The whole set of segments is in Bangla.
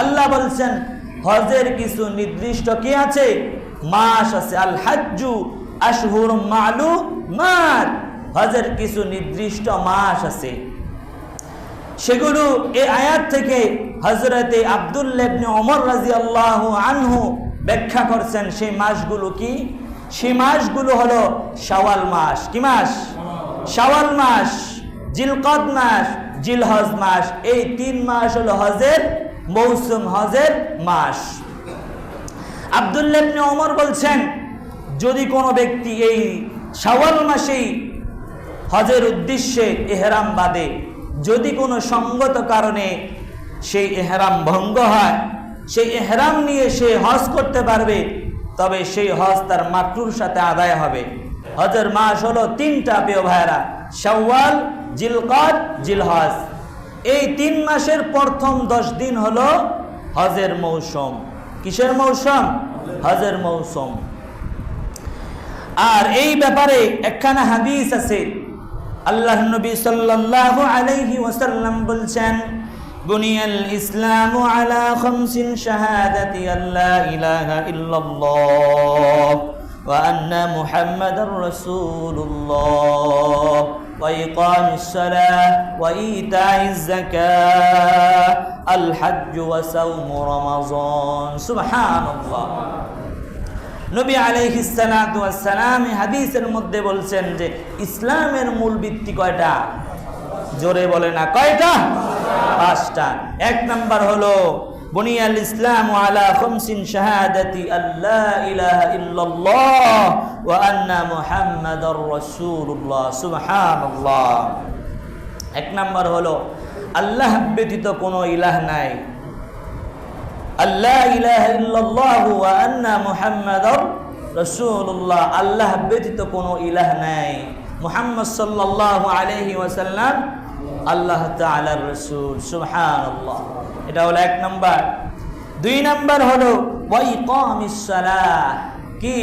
আল্লাহ বলছেন, হজের কিছু নির্দিষ্ট কি আছে? মাস আছে। আল হাজ্জু আশহুর মালু মার হজের কিছু নির্দিষ্ট মাস আছে। সেগুলো এই আয়াত থেকে হজরতে আবদুল্লেবনে অমর রাজি আল্লাহ আনহু ব্যাখ্যা করছেন, সেই মাসগুলো কি? সেই মাসগুলো হলো শাওয়াল মাস। কি মাস? শাওয়াল মাস, জিলকদ মাস, জিলহজ মাস। এই তিন মাস হলো হজের মৌসুম হজের মাস। আবদুল্লেবনে অমর বলছেন, যদি কোনো ব্যক্তি এই শাওয়াল মাসেই হজের উদ্দেশ্যে এহরাম বাদে, যদি কোনো সঙ্গত কারণে সেই এহরাম ভঙ্গ হয়, সেই এহরাম নিয়ে সে হজ করতে পারবে, তবে সেই হজ তার মাকরুর সাথে আদায় হবে। হজের মাস হলো তিনটা প্রিয় ভাইরা শাওয়াল, জিলকদ, জিলহজ। এই তিন মাসের প্রথম দশ দিন হলো হজের মৌসুম। কিসের মৌসুম? হজের মৌসুম। আর এই ব্যাপারে একখানা হাদিস আছে। আল্লাহ নবী সাল্লাল্লাহু আলাইহি ওয়াসাল্লাম বলছেন, বুনিয়াল ইসলামু আলা খামসিন শাহাদাতি আল্লা ইলাহা ইল্লাল্লাহ ওয়া আন্না মুহাম্মাদার রাসূলুল্লাহ। وإقام الصلاة وإيتاء الزكاة الحج وصوم رمضان سبحان الله নবী আলাইহিসালাম হাদিসের মধ্যে বলছেন যে ইসলামের মূল ভিত্তি কয়টা জোরে বলে না কয়টা পাঁচটা এক নাম্বার হলো বুনিয়াল ইসলাম আলা খামসিন শাহাদাতি আল্লাহ ইলাহা ইল্লাল্লাহ ওয়া আন্না মুহাম্মাদার রাসূলুল্লাহ, সুবহানাল্লাহ। এক নাম্বার হলো, আল্লাহ ব্যতীত কোনো ইলাহ নাই। আল্লাহ ইলাহা ইল্লাল্লাহু ওয়া আন্না মুহাম্মাদার রাসূলুল্লাহ, আল্লাহ ব্যতীত কোনো ইলাহ নাই। মুহাম্মদ সাল্লাল্লাহু আলাইহি ওয়াসাল্লাম, আল্লাহ তাআলার রাসূল, সুবহানাল্লাহ। এটা হলো এক নম্বর। দুই নম্বর হলো ওয়া ইকামিস সালাহ। কি?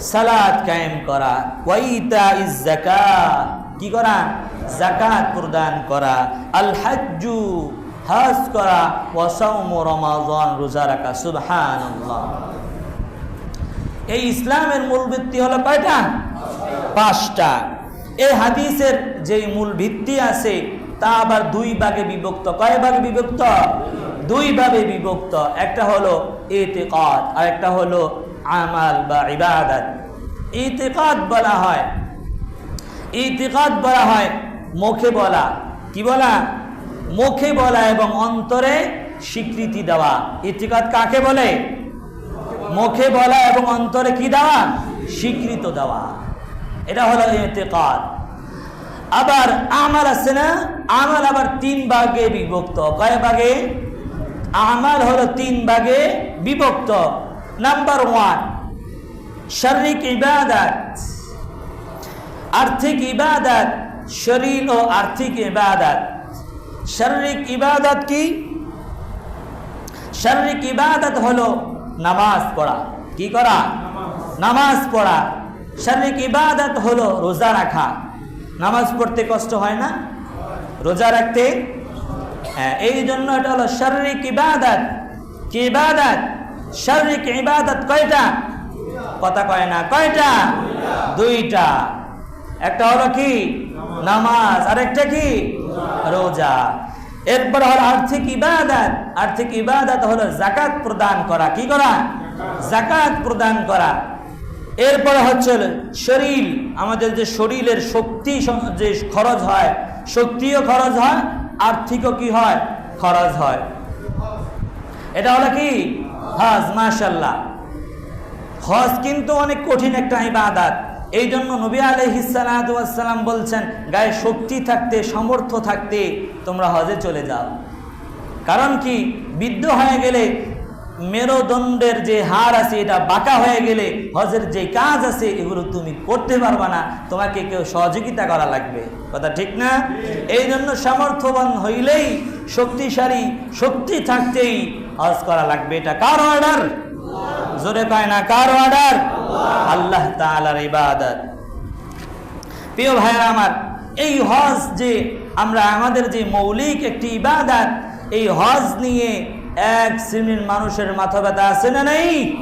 সালাত কায়েম করা। ওয়া ইতাইজ যাকাত। কি করা? যাকাত প্রদান করা। আল হাজ্জু, হজ করা। ওয়াসাউম রমাজান, রোজা রাখা। সুবহানাল্লাহ। এই ইসলামের মূল ভিত্তি হলো কয়টা? পাঁচটা। এই হাদিসের যে মূল ভিত্তি আছে তা আবার দুই ভাগে বিভক্ত। কয় ভাগে বিভক্ত? দুই ভাবে বিভক্ত। একটা হলো এতেকাদ আর একটা হলো আমাল বা ইবাদত। ইতেকাদ বলা হয়। ইতিকাদ বলা হয় মুখে বলা। কি বলা? মুখে বলা এবং অন্তরে স্বীকৃতি দেওয়া। ইতিকাদ কাকে বলে? মুখে বলা এবং অন্তরে কি দেওয়া? স্বীকৃত দেওয়া। এটা হলো ইতিকাদ। আবার আমার আছে না? আমার আবার তিন ভাগে বিভক্ত। কয় ভাগে? আমার হলো তিন ভাগে বিভক্ত। নাম্বার ওয়ান শারীরিক ইবাদত। আর্থিক ইবাদত, শরীর ও আর্থিক ইবাদত। শারীরিক ইবাদত কি? শারীরিক ইবাদত হলো নামাজ পড়া। কি করা? নামাজ পড়া। শারীরিক ইবাদত হলো রোজা রাখা। নামাজ পড়তে কষ্ট হয় না? রোজা রাখতে? হ্যাঁ এই জন্য এটা হলো শারীরিক ইবাদত। কি ইবাদত? শারীরিক ইবাদত কয়টা? কথা কয় না, কয়টা? দুইটা। একটা হলো কি? নামাজ। আরেকটা কি? রোজা। এরপর হলো আর্থিক ইবাদত। আর্থিক ইবাদত হলো জাকাত প্রদান করা। কি করা? জাকাত প্রদান করা। এরপর হচ্ছে শরীর, আমাদের যে শরীরের শক্তি যে খরচ হয়, শক্তিও খরচ হয়, আর্থিকও কি হয়? খরচ হয়। এটা হলো কি? হজ মাশাল্লাহ হজ কিন্তু অনেক কঠিন একটা ইবাদাত। এই জন্য নবী আলহিসাল্লাম বলছেন, গায়ে শক্তি থাকতে, সামর্থ্য থাকতে তোমরা হজে চলে যাও। কারণ কি? বৃদ্ধ হয়ে গেলে মেরুদণ্ডের যে হার আছে এটা বাঁকা হয়ে গেলে হজের যে কাজ আছে এগুলো তুমি করতে পারবা না। তোমাকে কেউ সহযোগিতা করা লাগবে। কথা ঠিক না? এই জন্য সামর্থ্যবান হইলেই শক্তিশালী শক্তি থাকতেই হজ করা লাগবে। এটা কার অর্ডার জোরে পায় না কার অর্ডার আল্লাহ তাআলার ইবাদত। প্রিয় ভাইরা আমার এই হজ যে আমরা আমাদের যে মৌলিক একটি ইবাদত এই হজ নিয়ে এক শ্রেণির মানুষের মাথা ব্যথা আছে না নাই?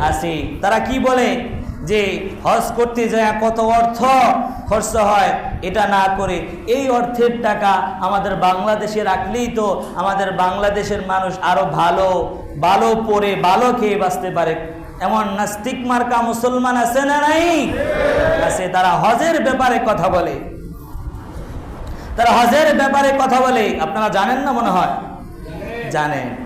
আছে। তারা কি বলে? যে হজ করতে যায় কত অর্থ খরচ হয়, এটা না করে। এই অর্থের টাকা আমাদের বাংলাদেশে রাখলেই তো আমাদের বাংলাদেশের মানুষ আরও ভালো ভালো পরে ভালো খেয়ে বাঁচতে পারে। এমন নাস্তিক মার্কা মুসলমান আছে না নাই? আছে। তারা হজের ব্যাপারে কথা বলে। তারা হজের ব্যাপারে কথা বলে। আপনারা জানেন না মনে হয়? জানেন।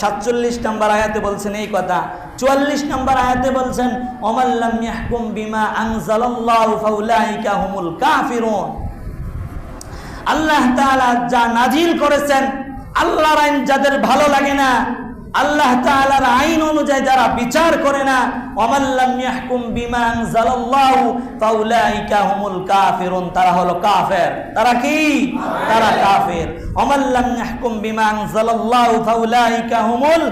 সাতচল্লিশ নম্বর আয়াতে বলছেন এই কথা। চুয়াল্লিশ নম্বর আয়াতে বলছেন বিমা কাফিরুন। আল্লাহ যা নাজিল করেছেন, আল্লাহর আইন যাদের ভালো লাগে না আল্লাহ তাআলার আইন অনুযায়ী যারা বিচার করে না ওয়ামাল্লাম ইয়াহকুম বিমা আনজালাল্লাহু, ফাউলাইকা হুমুল কাফিরুন, তারা হলো কাফের। তারা কি? তারা কাফের। ওয়ামাল্লাম ইয়াহকুম বিমা আনজালাল্লাহু, ফাউলাইকা হুমুল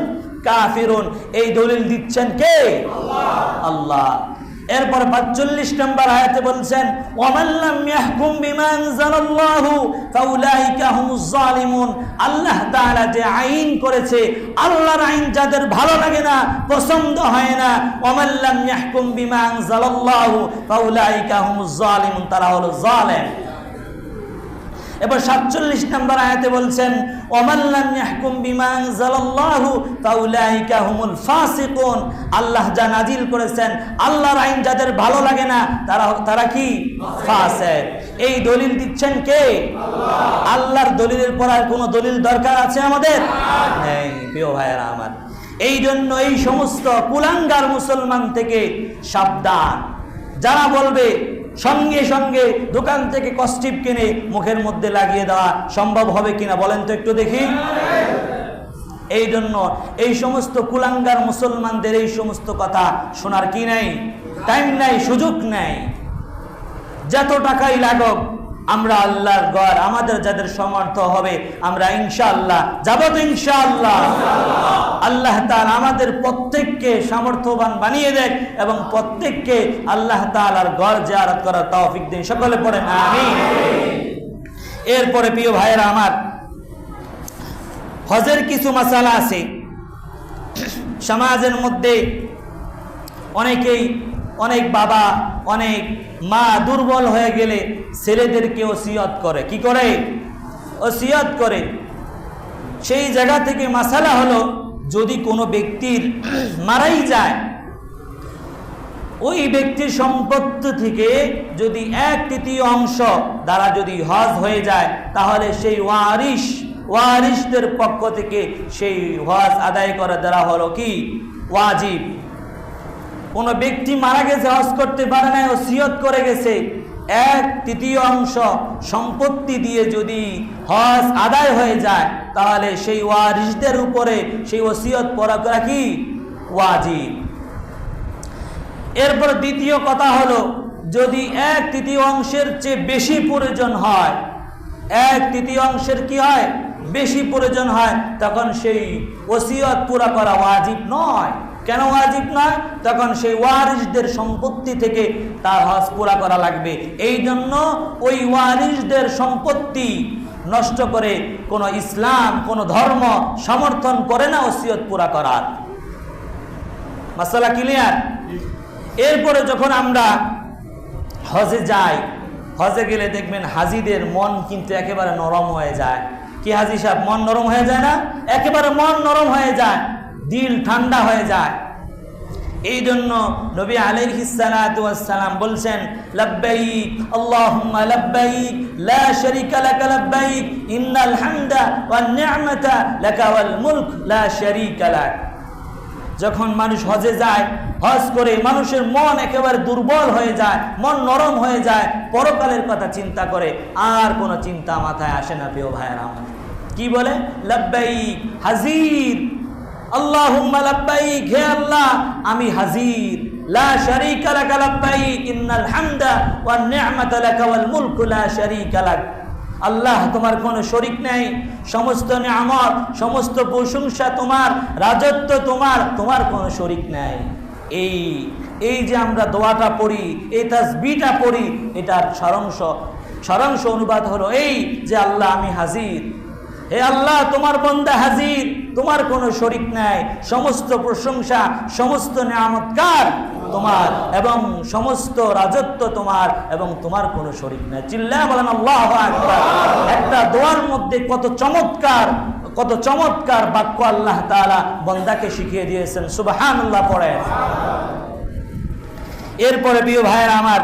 কাফিরুন। এই দলিল দিচ্ছেন কে? আল্লাহ আল্লাহ। এরপর 45 নম্বর আয়াতে বলছেন ওয়ামাল্লাম ইয়াহকুম বিমা আনজালাল্লাহু ফাউলাইকা হুমুজ জালিমুন। আল্লাহ তাআলা যে আইন করেছে, আল্লাহর আইন যাদের ভালো লাগে না, পছন্দ হয় না ওয়ামাল্লাম ইয়াহকুম বিমা আনজালাল্লাহু ফাউলাইকা হুমুজ জালিমুন, তারা হলো জালেম। এবার সাতচল্লিশ নম্বর আয়াতে বলছেন হুমুল আল্লাহ যা নাজিল করেছেন, আল্লাহর আইন যাদের ভালো লাগে না, তারা তারা কি? এই দলিল দিচ্ছেন কে? আল্লাহর দলিলের পর আর কোনো দলিল দরকার আছে আমাদের? ভাইয়েরা আমার। এই জন্য এই সমস্ত কুলাঙ্গার মুসলমান থেকে সাবধান। যারা বলবে সঙ্গে সঙ্গে দোকান থেকে কস্টিপ কিনে মুখের মধ্যে লাগিয়ে দেওয়া সম্ভব হবে কিনা বলেন তো একটু দেখি। এই জন্য এই সমস্ত কুলাঙ্গার মুসলমানদের এই সমস্ত কথা শোনার কি নাই? টাইম নাই, সুযোগ নাই। যত টাকাই লাগুক আমরা আল্লাহর গড়, আমাদের যাদের সমর্থ হবে, আমরা ইনশাআল্লাহ যাব তো ইনশাআল্লাহ। আল্লাহ তাআলা আমাদের প্রত্যেককে সামর্থ্যবান বানিয়ে দেয় এবং প্রত্যেককে আল্লাহ তাআলার গড় জিয়ারত করার তৌফিক দিন। সকলে পড়েন আমিন। এরপরে প্রিয় ভাইয়েরা আমার, হজের কিছু মাসালা আছে। সমাজের মধ্যে অনেকেই অনেক বাবা অনেক মা দুর্বল হয়ে গেলে ছেলেদেরকে ওসিয়ত করে। কি করে? ওসিয়ত করে। সেই জায়গা থেকে মাসালা হলো, যদি কোনো ব্যক্তির মারাই যায়, ওই ব্যক্তির সম্পত্তি থেকে যদি এক তৃতীয় অংশ দ্বারা যদি হজ হয়ে যায়, তাহলে সেই ওয়ারিশ, ওয়ারিশদের পক্ষ থেকে সেই হজ আদায় করা দ্বারা হলো কি? ওয়াজিব। কোনো ব্যক্তি মারা গেছে, হজ করতে পারে না ওসিয়ত করে গেছে। এক তৃতীয় অংশ সম্পত্তি দিয়ে যদি হজ আদায় হয়ে যায়, তাহলে সেই ওয়ারিশদের উপরে সেই ওসিয়ত পড়া করা কি? ওয়াজিব। এরপর দ্বিতীয় কথা হলো, যদি এক তৃতীয় অংশের চেয়ে বেশি প্রয়োজন হয়, এক তৃতীয় অংশের কি হয়? বেশি প্রয়োজন হয়, তখন সেই ওসিয়ত পুরা করা ওয়াজিব নয়। কেন ওয়াজিব নয় তখন সেই ওয়ারিসদের সম্পত্তি থেকে তার হজ পুরা করা লাগবে। এই জন্য ওই ওয়ারিসদের সম্পত্তি নষ্ট করে কোনো ইসলাম, কোনো ধর্ম সমর্থন করে না ওসিয়ত পুরা করার। মাসালা ক্লিয়ার এরপরে যখন আমরা হজে যাই, হজে গেলে দেখবেন হাজিদের মন কিন্তু একেবারে নরম হয়ে যায়। কি হাজি সাহেব? মন নরম হয়ে যায় না? একেবারে মন নরম হয়ে যায়। দিল ঠান্ডা হয়ে যায়। এই জন্য নবী বলছেন লা শারীকা লাক যখন মানুষ হজে যায়, হজ করে মানুষের মন একেবারে দুর্বল হয়ে যায়, মন নরম হয়ে যায়, পরকালের কথা চিন্তা করে, আর কোনো চিন্তা মাথায় আসে না, প্রিয় ভাইয়ের আমার। কি বলে? লাব্বাই হাজির আল্লাহুম্মা লাব্বাইক, হে আল্লাহ, আমি হাজির। লা শারীকা লাক লাব্বাইক, ইন্নাল হামদা ওয়ান নি'মাতা লাক ওয়াল মুলকু, লা শারীকা লাক। আল্লাহ, তোমার কোনো শরিক নেই। সমস্ত নিয়ামত, সমস্ত প্রশংসা তোমার, রাজত্ব তোমার তোমার কোনো শরিক নেই। এই এই যে আমরা দোয়াটা পড়ি, এই তাসবিটা পড়ি, এটার সারাংশ সারাংশ অনুবাদ হলো এই যে আল্লাহ আমি হাজির। হে আল্লাহ, তোমার বন্দা হাজির, তোমার কোনো শরিক নাই। সমস্ত প্রশংসা, সমস্ত নিয়ামতকার তোমার, এবং সমস্ত রাজত্ব তোমার, এবং তোমার কোনো শরিক নাই। চিল্লা বলেন, আল্লাহ একটা দোয়ার মধ্যে কত চমৎকার কত চমৎকার বাক্য আল্লাহ তাআলা বন্দাকে শিখিয়ে দিয়েছেন। সুবাহান আল্লাহ পড়ে এরপরে প্রিয় ভাইয়ের আমার,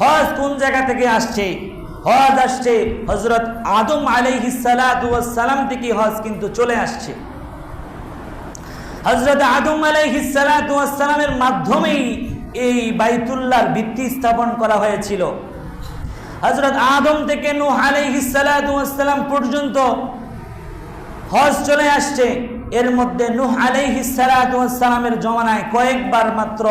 হজ কোন জায়গা থেকে আসছে? হজ আসছে, হজরত আদম আলাইহিসালাম থেকে হজ কিন্তু চলে আসছে। হজরত আদম আলাইহিসালামের মাধ্যমেই এই বাইতুল্লাহর ভিত্তি স্থাপন করা হয়েছিল। হজরত আদম থেকে নূহ আলাইহিসালাম পর্যন্ত হজ চলে আসছে। এর মধ্যে নূহ আলাইহিসালামের জমানায় কয়েকবার মাত্র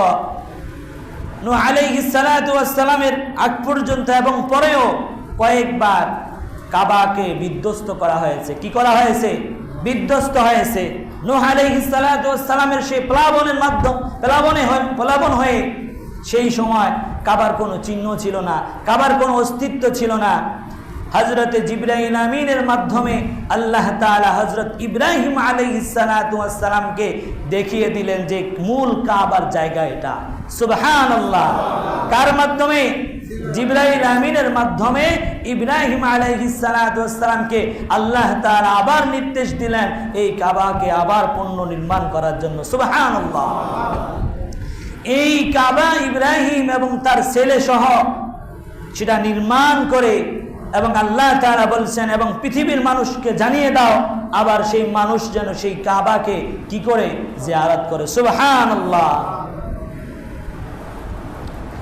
নূহ আলাইহিসালামের আগ পর্যন্ত এবং পরেও কয়েকবার কাবাকে বিধ্বস্ত করা হয়েছে। কি করা হয়েছে? বিধ্বস্ত হয়েছে। নূহ আলাইহিসালামের সেই প্লাবনের মাধ্যম প্লাবনে প্লাবন হয়ে সেই সময় কাবার কোনো চিহ্ন ছিল না, কাবার কোনো অস্তিত্ব ছিল না। হজরত জিব্রাহিম আমিনের মাধ্যমে আল্লাহ তাআলা হজরত ইব্রাহিম আলাইহিসালামকে দেখিয়ে দিলেন যে মূল কাবার জায়গা এটা। সুবহান আল্লাহ কার মাধ্যমে? জিব্রাহিম আমিনের মাধ্যমে ইব্রাহিম আলাইহিসালামকে আল্লাহ তাআলা আবার নির্দেশ দিলেন এই কাবাকে আবার পণ্য নির্মাণ করার জন্য। সুবহান এই কাবা ইব্রাহিম এবং তার ছেলে সহ সেটা নির্মাণ করে এবং আল্লাহ তারা বলছেন, এবং পৃথিবীর মানুষকে জানিয়ে দাও, আবার সেই মানুষ যেন সেই কাবাকে কি করে জিয়ারত করে। সুবহান আল্লাহ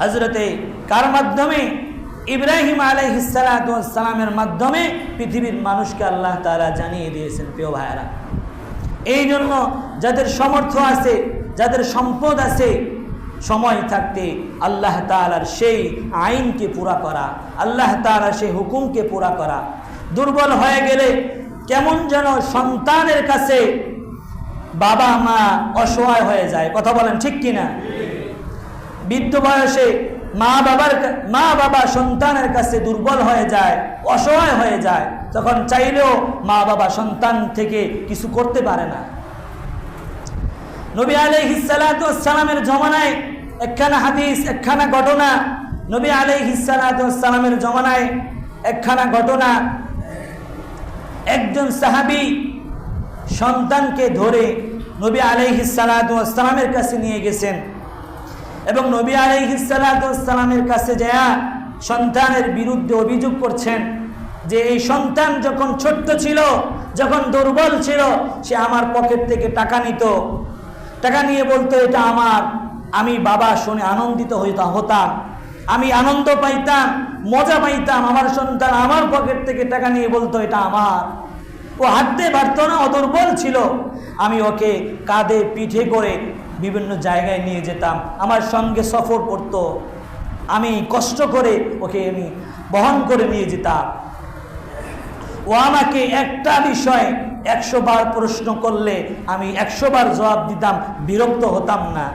হযরতে কার মাধ্যমে? ইব্রাহিম আলাইহিসালামের মাধ্যমে পৃথিবীর মানুষকে আল্লাহ তালা জানিয়ে দিয়েছেন, প্রিয় ভাইয়েরা। এই জন্য যাদের সমর্থ আছে, যাদের সম্পদ আছে, সময় থাকতে আল্লাহ তালার সেই আইনকে পুরা করা, আল্লাহ তালার সেই হুকুমকে পুরা করা, দুর্বল হয়ে গেলে কেমন যেন সন্তানের কাছে বাবা মা অসহায় হয়ে যায়। কথা বলেন ঠিক কিনা? বৃদ্ধ বয়সে মা বাবার মা বাবা সন্তানের কাছে দুর্বল হয়ে যায়, অসহায় হয়ে যায়, তখন চাইলেও মা বাবা সন্তান থেকে কিছু করতে পারে না। নবী আলাইহিসালামের জমানায় একখানা হাদিস, একখানা ঘটনা, নবী আলাইহিসালামের জমানায় একখানা ঘটনা, একজন সাহাবি সন্তানকে ধরে নবী আলাইহিসালামের কাছে নিয়ে গেছেন। এবং নবী আলাইহিসালামের কাছে যা সন্তানের বিরুদ্ধে অভিযোগ করছেন যে এই সন্তান যখন ছোট্ট ছিল, যখন দুর্বল ছিল, সে আমার পকেট থেকে টাকা নিত। টাকা নিয়ে বলতো, এটা আমার। আমি বাবা শুনে আনন্দিত হইতাম হতাম। আমি আনন্দ পাইতাম, মজা পাইতাম। আমার সন্তান আমার পকেট থেকে টাকা নিয়ে বলতো, এটা আমার। ও হাঁটতে পারতো না অদুর্বল ছিল। আমি ওকে কাঁধে পিঠে করে বিভিন্ন জায়গায় নিয়ে যেতাম। আমার সঙ্গে সফর করত। আমি কষ্ট করে ওকে আমি বহন করে নিয়ে যেতাম। ও আমাকে একটা বিষয় একশো বার প্রশ্ন করলে আমি একশো বার জবাব দিতাম, বিরক্ত হতাম না।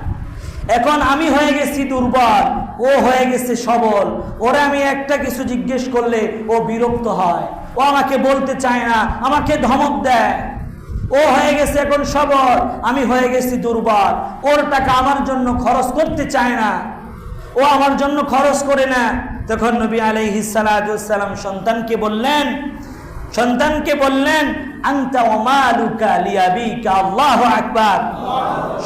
এখন আমি হয়ে গেছি দুর্বল, ও হয়ে গেছে সবল। ওরা আমি একটা কিছু জিজ্ঞেস করলে ও বিরক্ত হয়। ও আমাকে বলতে চায় না, আমাকে ধমক দেয়। ও হয়ে গেছে এখন সবর, আমি হয়ে গেছি দুর্বল। ওর টাকা আমার জন্য খরচ করতে চায় না। ও আমার জন্য খরচ করে না। তখন নবী আলাইহিসালাম সন্তানকে বললেন সন্তানকে বললেন আকবার।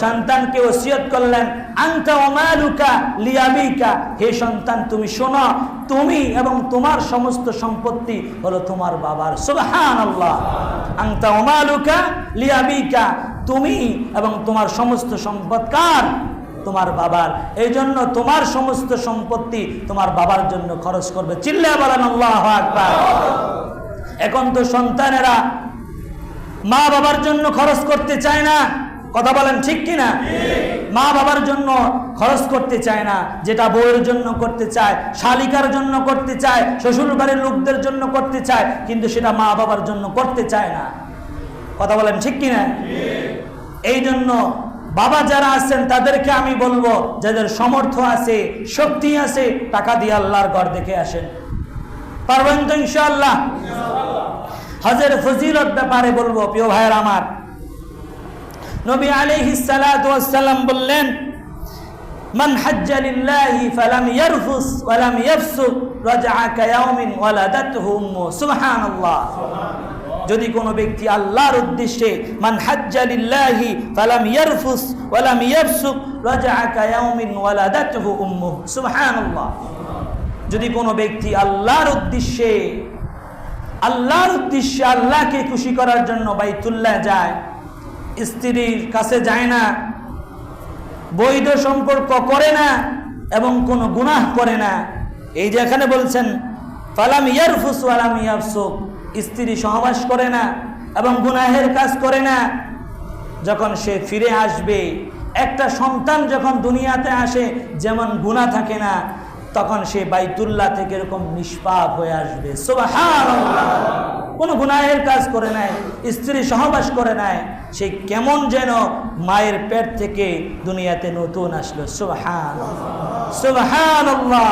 সন্তানকে ওসিয়ত করলেন, আনতা ওয়া মালুকা লিয়াবিকা, হে সন্তান, তুমি শোনো তুমি এবং তোমার সমস্ত সম্পত্তি হলো তোমার বাবার। মালুকা লিয়াবিকা। তুমি এবং তোমার সমস্ত সম্পদ কার? তোমার বাবার। এই জন্য তোমার সমস্ত সম্পত্তি তোমার বাবার জন্য খরচ করবে। চিল্লা বলেন আল্লাহ আকবার। এখন তো সন্তানেরা মা বাবার জন্য খরচ করতে চায় না। কথা বলেন ঠিক কি না মা বাবার জন্য খরচ করতে চায় না, যেটা বউয়ের জন্য করতে চায়, শালিকার জন্য করতে চায় শ্বশুর বাড়ির লোকদের জন্য করতে চায়, কিন্তু সেটা মা বাবার জন্য করতে চায় না। কথা বলেন ঠিক কি না এই জন্য বাবা যারা আছেন, তাদেরকে আমি বলব, যাদের সমর্থ আছে, শক্তি আছে, টাকা দিয়ে আল্লাহর ঘর দেখে আসেন। পারবেন তো ইনশাআল্লাহ? হজের ফজিলত ব্যাপারে বলব, প্রিয় ভাইয়ের আমার। নবী ওয়াস সালাম বললেন, মান হাজ্জা লিল্লাহি ফালাম ইয়ারফুস ওয়ালাম ইয়াফসুক রাজআ কায়াউমিন ওয়ালাদাতহু উম্মু। সুবহানাল্লাহ। যদি কোনো ব্যক্তি আল্লাহর উদ্দেশ্যে, মান হাজ্জা লিল্লাহি ফালাম ইয়ারফুস ওয়ালাম ইয়াফসুক রাজআ কায়াউমিন ওয়ালাদাতহু উম্মু। সুবহানাল্লাহ। যদি কোনো ব্যক্তি আল্লাহর উদ্দেশ্যে আল্লাহর উদ্দেশ্যে আল্লাহকে খুশি করার জন্য বাইতুল্লাহ যায় স্ত্রীর কাছে যায় না, বৈধ সম্পর্ক করে না এবং কোনো গুনাহ করে না। এই যে এখানে বলছেন, ফালাম ইয়ারফুস ওয়ালাম ইয়াফসুক। স্ত্রী সহবাস করে না এবং গুনাহের কাজ করে না। যখন সে ফিরে আসবে, একটা সন্তান যখন দুনিয়াতে আসে, যেমন গুণা থাকে না তখন সে বাইতুল্লাহ থেকে এরকম নিষ্পাপ হয়ে আসবে। কোনো গুনাহের কাজ করে নাই, স্ত্রী সহবাস করে নাই, সে কেমন যেন মায়ের পেট থেকে দুনিয়াতে নতুন আসলো। সুবহান সুবহানাল্লাহ।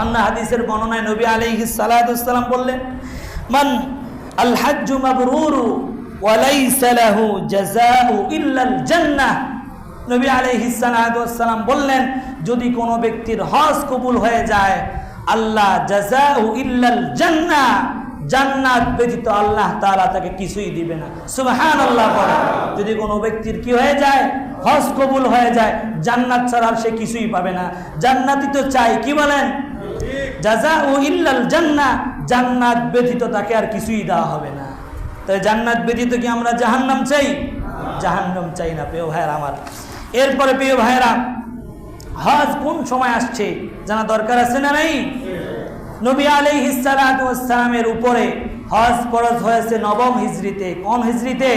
আন্না হাদিসের বর্ণনায় নবী আলাইহিস সালাম বললেন, মান আল হাজ্জু মাবরুরু ওয়ালাইসা লাহু ইল্লাল জান্নাহ। নবী আলাইহিস সালাম বললেন, যদি কোনো ব্যক্তির হজ কবুল হয়ে যায়, আল্লাহ ইল্লাল জান্নাহ। জান্নাত ব্যতীত আল্লাহ তাআলা তাকে কিছুই দিবে না। সুবহানাল্লাহ বলে। যদি কোনো ব্যক্তির কি হয়ে যায়, হজ কবুল হয়ে যায়, জান্নাত ছাড়া সে কিছুই পাবে না। জান্নাতই তো চাই, কি বলেন? জাজা ও ইল্লাল জান্না জান্নাত ব্যতীত তাকে আর কিছুই দেওয়া হবে না। তাই জান্নাত ব্যতীত কি আমরা জাহান্নাম চাই? জাহান্নাম চাই না, প্রিয় ভাইয়েরা আমার। এরপরে প্রিয় ভাইয়েরা, হজ কোন সময় আসছে জানা দরকার আছে না নাই? নবী সালাতু ওয়াস উপরে হজ ফরজ হয়েছে নবম হিজরিতে। কোন হিজরিতে?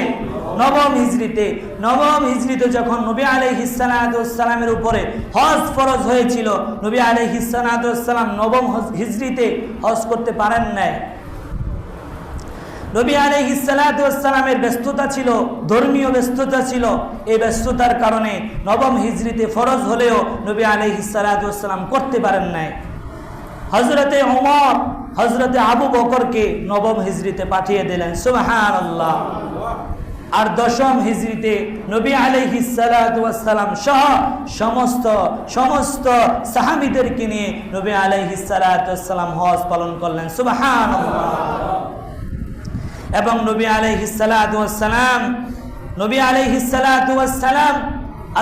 নবম হিজরিতে। নবম হিজরিতে যখন নবী আলাইহিস সালাতু ওয়াস সালামের উপরে হজ ফরজ হয়েছিল, নবী আলাইহিস সালাতু ওয়াস সালাম নবম হজ- হিজরিতে হজ করতে পারেন নাই। নবী আলাইহিস সালাতু ব্যস্ততা ছিল, ধর্মীয় ব্যস্ততা ছিল। এই ব্যস্ততার কারণে নবম হিজরিতে ফরজ হলেও নবী আলাইহিস সালাতু করতে পারেন নাই। হজরতে ওমর হজরতে আবু বকরকে নবম হিজরিতে পাঠিয়ে দিলেন। সুবহান আল্লাহ আর দশম হিজরিতে নবী ওয়াস সহ সমস্ত সমস্ত সাহাবিদেরকে নিয়ে নবী আলাইহিস সালাতু হজ পালন করলেন। সুবহান এবং নবী আলাইহিস সালাতু ওয়াস সালাম নবী আলাইহিস সালাতু ওয়াস সালাম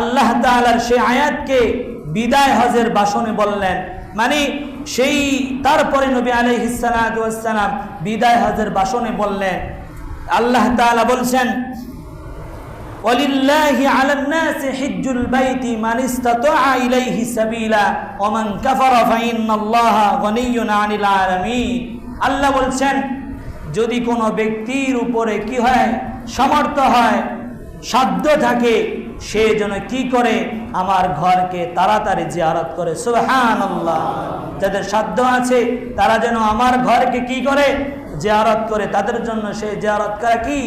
আল্লাহ তাআলার সেই আয়াতকে বিদায় হজের বাসনে বললেন মানে সেই তারপরে নবী আলাইহিস সালাতু ওয়াস সালাম বিদায় হজের বাসনে বললেন আল্লাহ তাআলা বলছেন ولله على الناس حج البيت من استطاع إليه سبيلا ومن كفر فإن الله غني عن العالمين আল্লাহ বলছেন যদি কোনো ব্যক্তির উপরে কি হয় সমর্থ হয়, সাধ্য থাকে, সে যেন কি করে আমার ঘরকে তাড়াতাড়ি জিয়ারত করে। সুবহান যাদের সাধ্য আছে, তারা যেন আমার ঘরকে কি করে? জিয়ারত করে। তাদের জন্য সে জিয়ারত করা কি?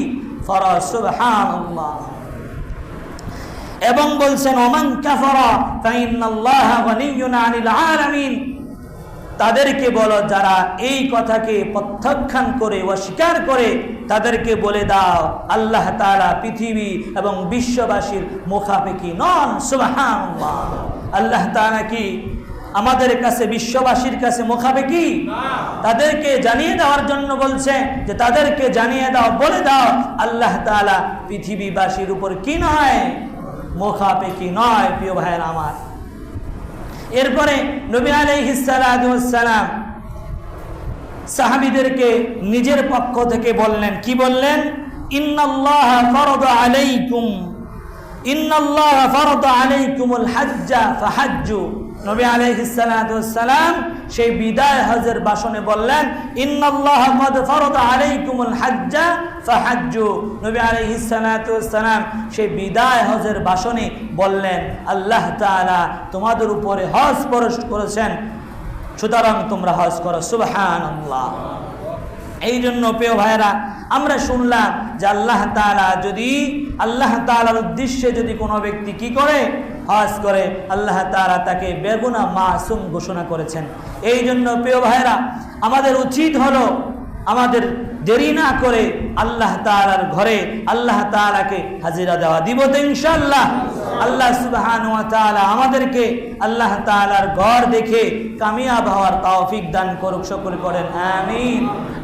ফরজ। সুবহান এবং বলছেন, ওমান তাদেরকে বলো যারা এই কথাকে প্রত্যাখ্যান করে অস্বীকার করে তাদেরকে বলে দাও আল্লাহ তাআলা পৃথিবী এবং বিশ্ববাসীর মুখাপেক্ষি নন সুবহানাল্লাহ। আল্লাহ তাআলা কি আমাদের কাছে বিশ্ববাসীর কাছে মুখাপেকি তাদেরকে জানিয়ে দেওয়ার জন্য বলছে যে তাদেরকে জানিয়ে দাও বলে দাও আল্লাহ তাআলা পৃথিবীবাসীর উপর কি নয়? মুখাপেকি নয় প্রিয় ভাইয়ের আমার। এরপরে নবী আলহিসালাম সালাম সাহাবিদেরকে নিজের পক্ষ থেকে বললেন, কি বললেন? ইন্নআল্লাহ ফরদ আলাইকুম। ইন্নাল্লাহ ফরদ আলাইকুমুল হাজ্জা, ফাহাজ্জু। নবী আলাইহিস সালাম সেই বিদায় হজের ভাষণে বললেন সেই বিদায় ভাষণে বললেন তোমাদের উপরে হজ পরশ করেছেন। সুতরাং তোমরা হজ করো। সুবহান এই জন্য প্রিয় ভাইরা আমরা শুনলাম যে আল্লাহ যদি, আল্লাহ তাআলার উদ্দেশ্যে যদি কোনো ব্যক্তি কি করে হজ করে আল্লাহ তাআলা তাকে বেগুনা মাসুম ঘোষণা করেছেন। এই জন্য প্রিয় ভাইরা আমাদের উচিত হলো আমাদের দেরি না করে আল্লাহ তাআলার ঘরে আল্লাহ তাআলাকে হাজিরা দেওয়া। দিব তো ইনশাআল্লাহ। আল্লাহ সুবহান আমাদেরকে আল্লাহ তাআলার ঘর দেখে কামিয়াব হওয়ার তাওফিক দান করুক, সকলে করেন আমিন।